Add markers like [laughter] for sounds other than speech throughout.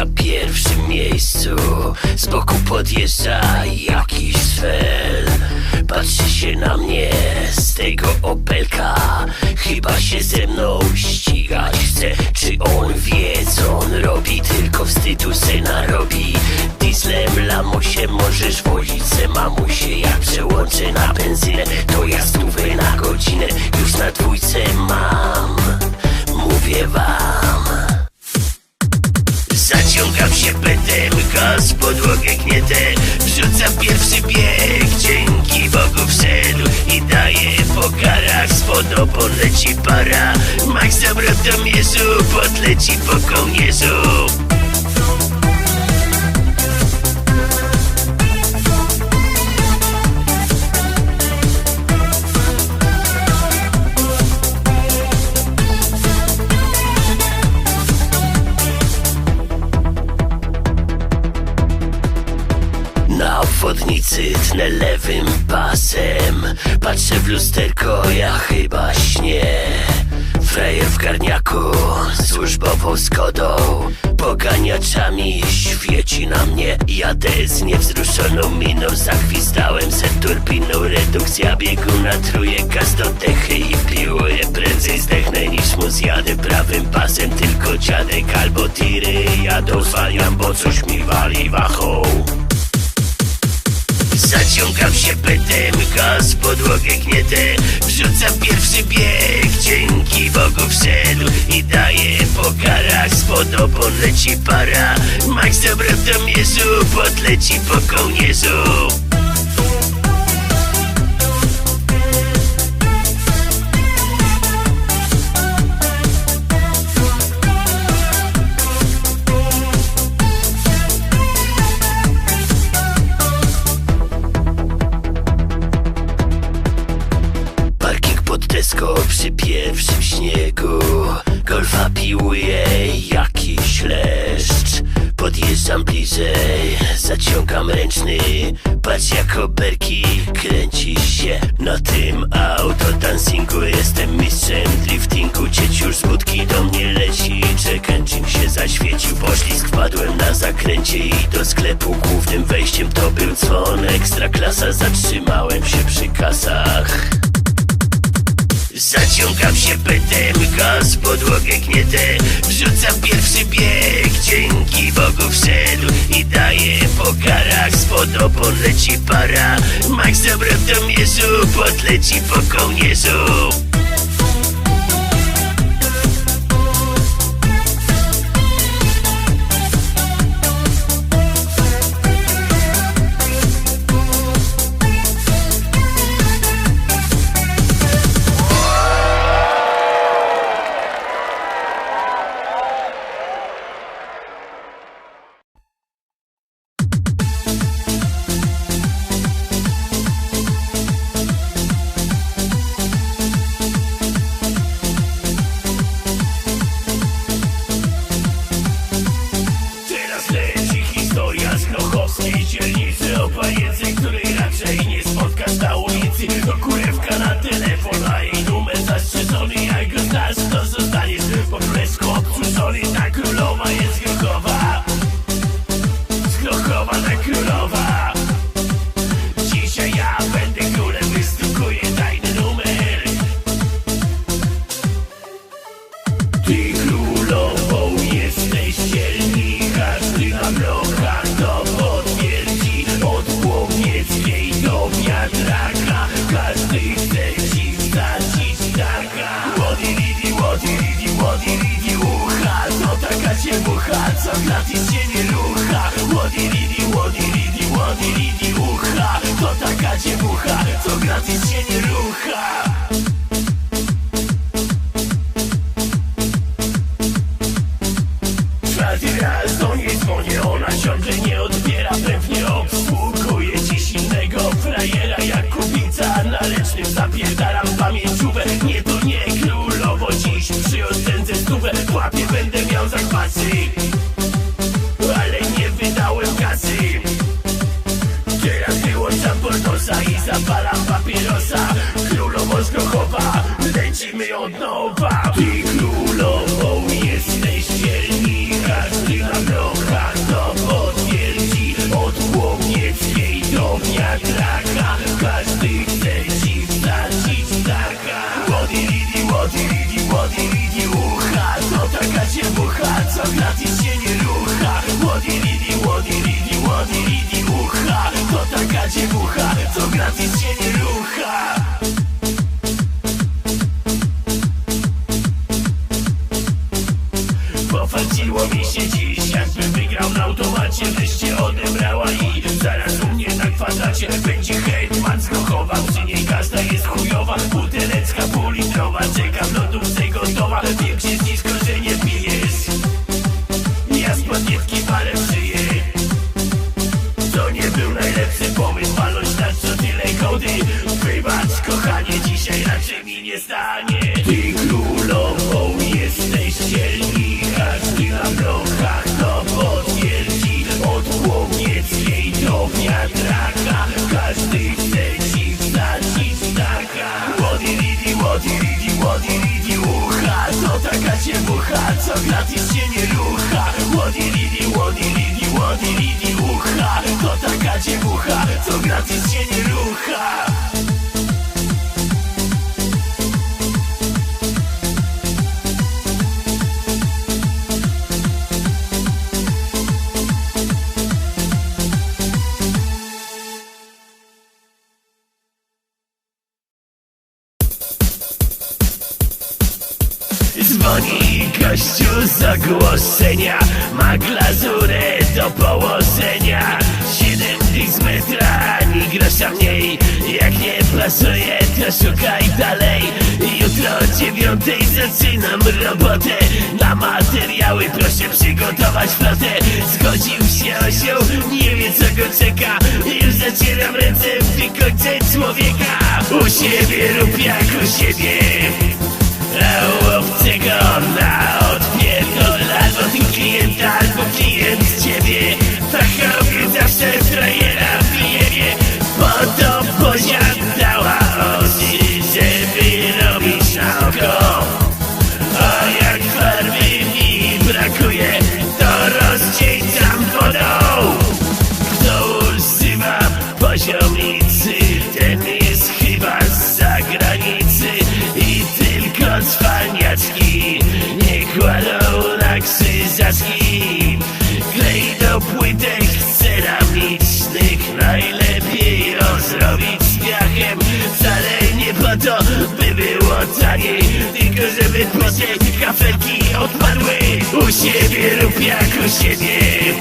na pierwszym miejscu. Z boku podjeżdża jakiś fel Patrzy się na mnie z tego opelka. Chyba się ze mną ścigać chce. Czy on wie co on robi? Tylko wstydu se narobi. Dieslem lamusie możesz wozić. Se mamusie Jak przełączę na benzynę To ja stówę na godzinę. Już na dwójce mam. Mówię wam Zaciągam się petem, gaz podłogę gnietę Wrzucam pierwszy bieg, dzięki Bogu wszedł I daję po karach, spod opon leci para. Max zawrotomierzu, podleci po kołnierzu Obwodnicy tnę lewym pasem. Patrzę w lusterko, ja chyba śnię. Frejer w garniaku, służbową skodą Poganiaczami świeci na mnie. Jadę z niewzruszoną miną. Zagwizdałem se turbiną Redukcja biegu na trójkę Stotechy i piłuję Prędzej zdechnę niż mu zjadę Prawym pasem. Tylko dziadek albo tiry Jadą zwalniam, bo coś mi wali wachą Zaciągam się petem, gaz podłogę gnietę Wrzucam pierwszy bieg, dzięki Bogu wszedł I daję po karach, spod opon leci para. Max zawrotomierzu, podleci po kołnierzu i do sklepu. Głównym wejściem to był dzwon. Ekstra klasa, zatrzymałem się przy kasach. Zaciągam się petem, gaz podłogę gnietę Wrzucam pierwszy bieg, dzięki Bogu wszedł. I daję po karach, spod opon leci para. Max zawrotomierzu, podleci po kołnierzu ciągle nie odbiera Pewnie obsługuje dziś innego frajera. Jak kubica na lecznym zapierdalam pamięciówę. Nie to nie królowo, dziś przyoszczędzę stówę. W łapie będę miał zakwasy gratis się nie rucha. Łodi lidi, łodi lidi, łodi lidi ucha. To taka dziewucha, co gratis się nie rucha Wybacz kochanie, dzisiaj raczej mi nie stanie. Ty królową jesteś dzielni Każdy na blokach to potwierdzi Od Płomieckiej do wiatraka Każdy chce ci wsadzić taka Łody lidi, łody lidi, łody lidi ucha. To taka ciewucha, co gratis się nie rucha. Łody lidi, łody lidi, lidi ucha To taka ciewucha, co gratis się nie rucha z ogłoszenia. Ma glazurę do położenia. Siedem dni z metra, ani grosza mniej. Jak nie pasuje, to szukaj dalej. Jutro o dziewiątej zaczynam robotę. Na materiały proszę przygotować flotę. Zgodził się osioł, nie wie co go czeka. Już zacieram ręce w wykońce człowieka. U siebie rób jak u siebie. A obcego było taniej, tylko żeby później kafelki odpadły. U siebie rób jak u siebie.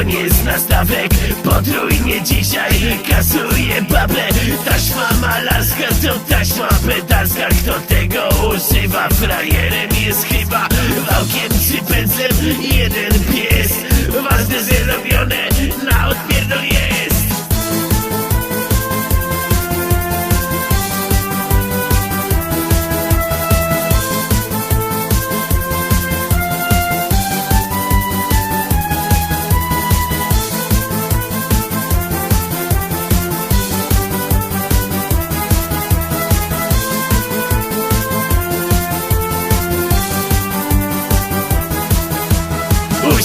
Bo nie zna stawek. Potrójnie dzisiaj kasuje babę. Taśma malarska to taśma petarska. Kto tego używa? Frajerem jest chyba Wałkiem czy pędzlem. Jeden pies Ważne, że robione na odpierdol jest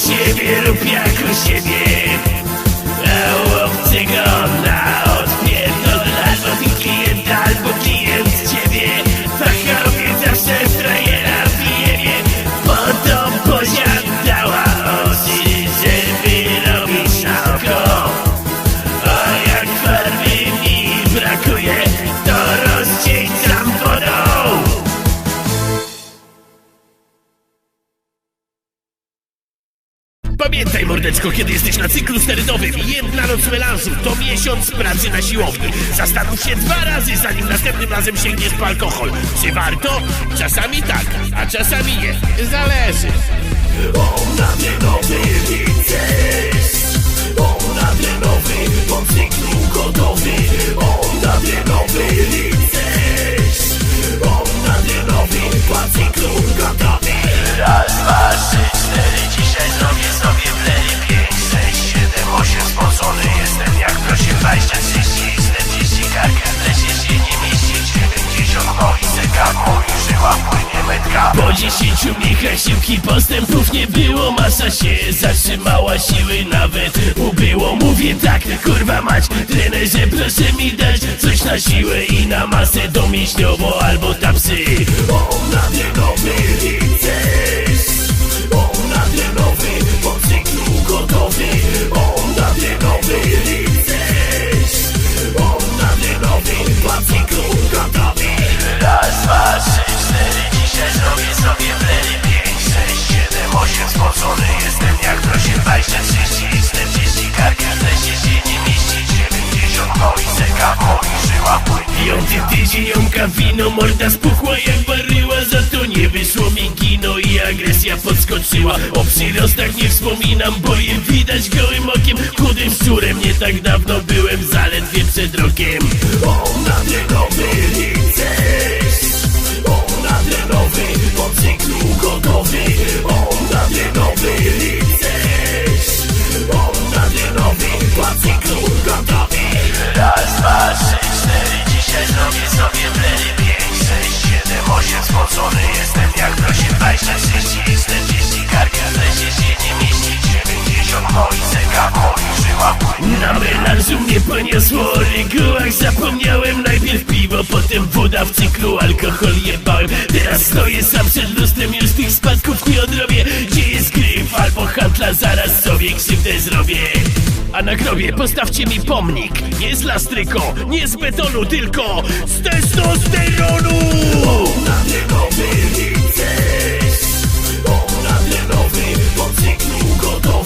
siebie rób jak u siebie na cyklu sterydowym i jedna noc melanżu to miesiąc pracy na siłowni. Zastanów się dwa razy, zanim następnym razem sięgniesz po alkohol. Czy warto? Czasami tak, a czasami nie. Zależy. On adrenowy rycerz On adrenowy po cyklu gotowy On adrenowy rycerz On adrenowy po cyklu gotowy Raz, dwa, trzy, cztery Czuję się jestem jak prosię 20, 30 i 40 karka Lecie się nie mieści 90 moich zegarów Mój żyła płynie metka. Po 10 mnichach siłki postępów nie było. Masa się zatrzymała, siły nawet ubyło. Mówię tak, kurwa mać, trenerze proszę mi dać Coś na siłę i na masę domięśniowo albo tapsy. O, na biegowy spocony jestem jak prosie Bajsze, trzydzieści, czterdzieści, karka zlesie się nie mieści Dziewięćdziesiąt, no i seka w moich żyłach płynie Piąty tydzień jąka wino, morda spuchła jak baryła Za to nie wyszło mi agresja podskoczyła. O przyrostach nie wspominam, bo je widać gołym okiem. Chudym szczurem nie tak dawno byłem zaledwie przed rokiem. O, nadrenowy rycerz. O, nadrenowy, po cyklu gotowy O, nadrenowy rycerz. O, nadrenowy, po cyklu gotowy Raz, dwa, trzy, cztery, dzisiaj zrobię sobie plery Pięć, sześć, siedem, osiem, spocony jestem prosie Dwadzieścia, trzydzieści, czterdzieści, karka w lesie się nie mieści Dziewięćdziesiąt, no i seka w moich żyłach płynie Na melanżu mnie poniosło o regułach Zapomniałem najpierw piwo, potem woda w cyklu Alkohol jebałem, teraz stoję sam przed lustrem Już tych spadków nie odrobię Gdzie jest gryf albo handla, zaraz sobie krzywdę zrobię a na grobie postawcie mi pomnik Nie z lastryko, nie z betonu, tylko z testosteronu Nadrenowy rycerz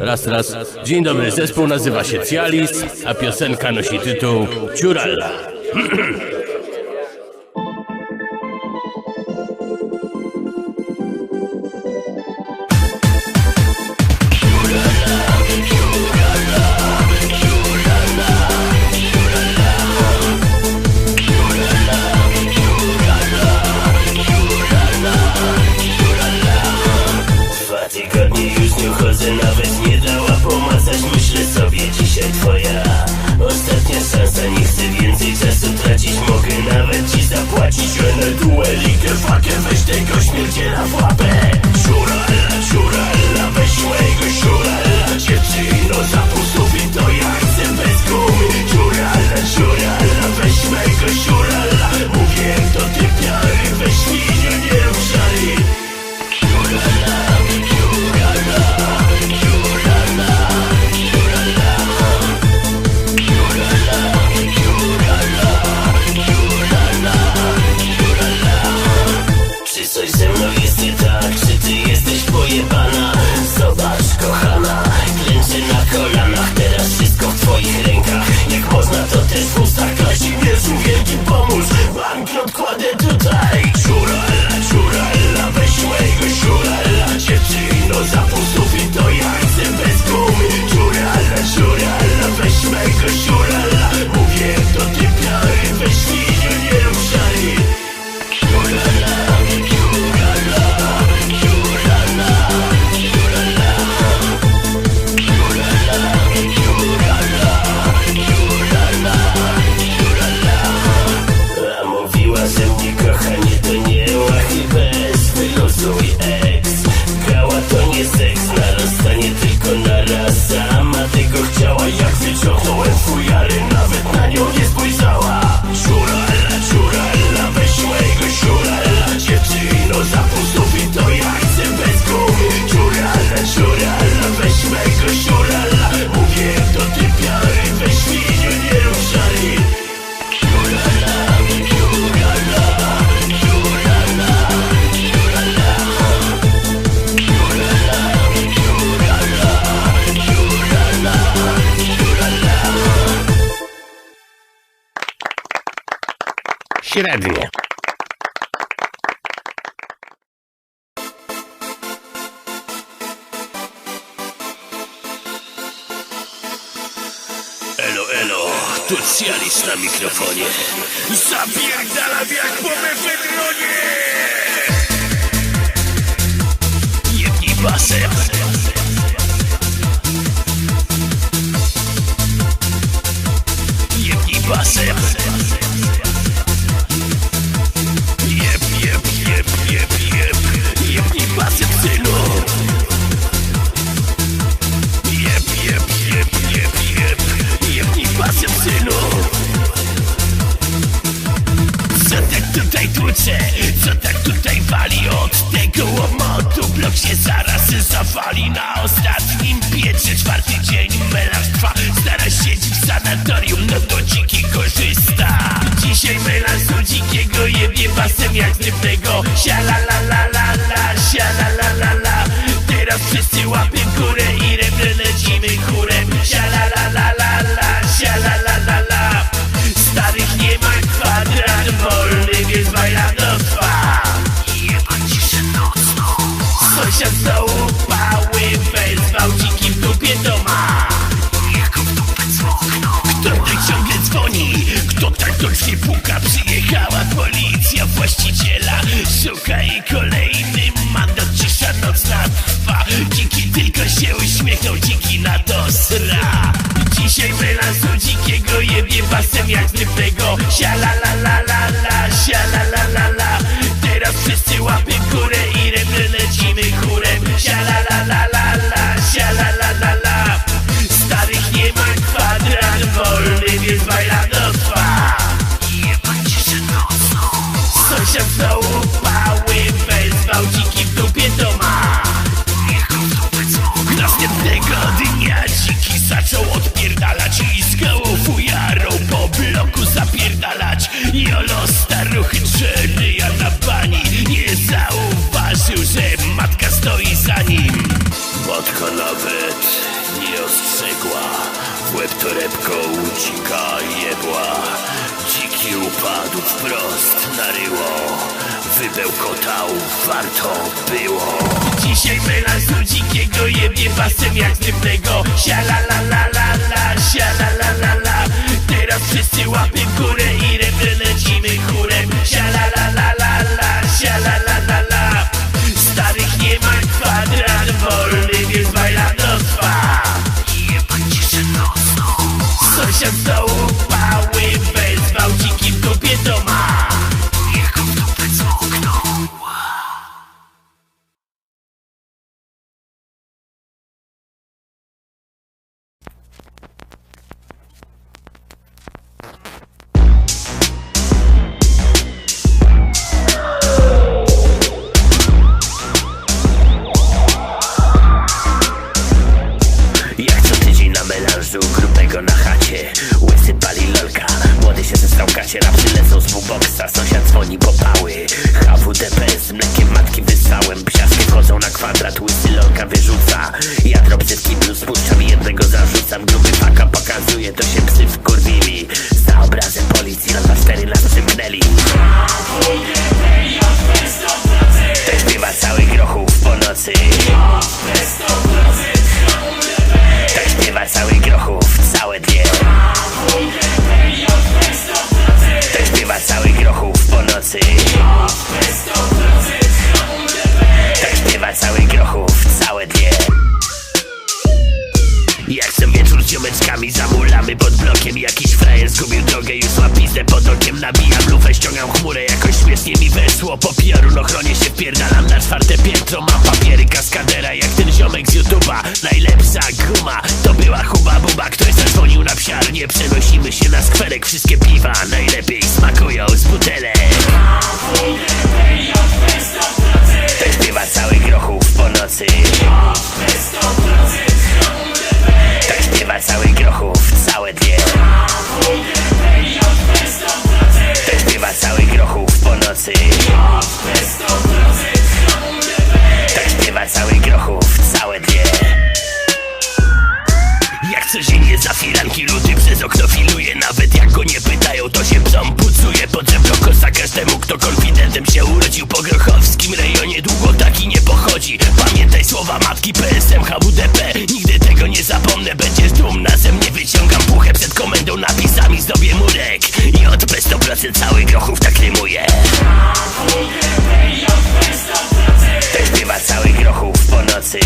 Raz, raz. Dzień dobry, zespół nazywa się Cialis, a piosenka nosi tytuł Ciuralla. [clears throat] średnie. Elo, elo, tu Cialis na mikrofonie. Zapierdalam jak po mefedronie! Jebnij basem. La, siala la la la. Teraz wszyscy łapię górę i rebre lecimy chórem. Siala la la la la, siala la la la Starych nie ma kwadrat wolny, więc bajladostwa Jebać ciszę nocną Sąsiad z dołu pały wezwał dziki w dupie to ma. Niech go w dupę cmokną Kto tak ciągle dzwoni? Kto tak do puka? Przyjechała? Policja właściciela Szuka i kolejny trwa Dziki tylko się uśmiechnął, dziki na to sra. Dzisiaj melansu dzikiego jebie basem jak zrywnego Siala la la la la, torebką dzika jebła. Dziki upadł wprost na ryło. Wybełkotał, warto było. Dzisiaj melanżu dzikiego jebie basem jak zrywnego Siala la la la la, siala la la la Teraz wszyscy łapy górę i rebre lecimy chórem. Siala la la la la, siala la la la Starych nie ma kwadrat wolny, więc ciszę nocną Sąsiad z dołu pały wezwał dziki w dupie to psiarnię, przenosimy się na skwerek. Wszystkie piwa najlepiej słowa matki PSM HWDP Nigdy tego nie zapomnę, będziesz dumna ze mnie. Wyciągam puchę przed komendą napisami zdobię murek. I od B 100% cały grochów tak rymuje Tak śpiewa cały grochów po nocy